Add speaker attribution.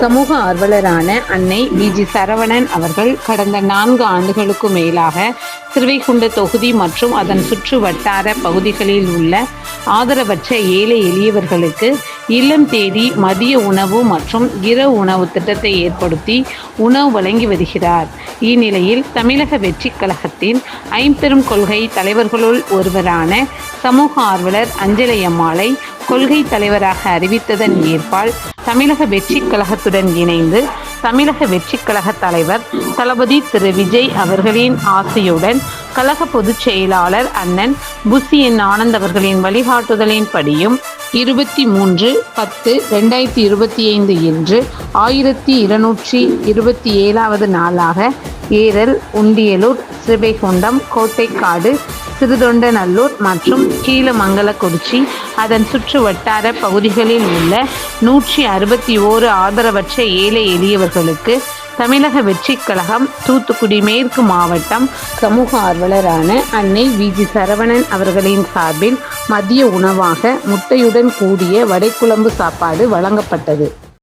Speaker 1: சமூக ஆர்வலரான அன்னை விஜி சரவணன் அவர்கள் கடந்த நான்கு ஆண்டுகளுக்கு மேலாக சிறுவைகுண்ட தொகுதி மற்றும் அதன் சுற்று வட்டார பகுதிகளில் உள்ள ஆதரவற்ற ஏழை எளியவர்களுக்கு இல்லம் தேடி மதிய உணவு மற்றும் இரவு உணவு திட்டத்தை ஏற்படுத்தி உணவு வழங்கி வருகிறார். இந்நிலையில் தமிழக வெற்றிக் கழகத்தின் ஐம்பெரும் கொள்கை தலைவர்களுள் ஒருவரான சமூக ஆர்வலர் அஞ்சலி அம்மாளை கொள்கை தலைவராக அறிவித்ததன் ஏற்பால் தமிழக வெற்றிக் கழகத்துடன் இணைந்து தமிழக வெற்றிக் கழக தலைவர் தளபதி திரு விஜய் அவர்களின் ஆசையுடன் கழக பொதுச் செயலாளர் அண்ணன் புசி என் ஆனந்த் அவர்களின் வழிகாட்டுதலின்படியும் இருபத்தி மூன்று பத்து ரெண்டாயிரத்தி இருபத்தி ஐந்து இன்று ஆயிரத்தி இருநூற்றி இருபத்தி ஏழாவது நாளாக ஏரல் உண்டியலூர் சிறுவைகுண்டம் கோட்டைக்காடு சிறுதொண்டநல்லூர் மற்றும் கீழமங்கலக்குறிச்சி அதன் சுற்று வட்டார பகுதிகளில் உள்ள நூற்றி அறுபத்தி ஓரு ஆதரவற்ற ஏழை எளியவர்களுக்கு தமிழக வெற்றிக் கழகம் தூத்துக்குடி மேற்கு மாவட்டம் சமூக ஆர்வலரான அன்னை விஜி சரவணன் அவர்களின் சார்பில் மதிய உணவாக முட்டையுடன் கூடிய வடைக்குழம்பு சாப்பாடு வழங்கப்பட்டது.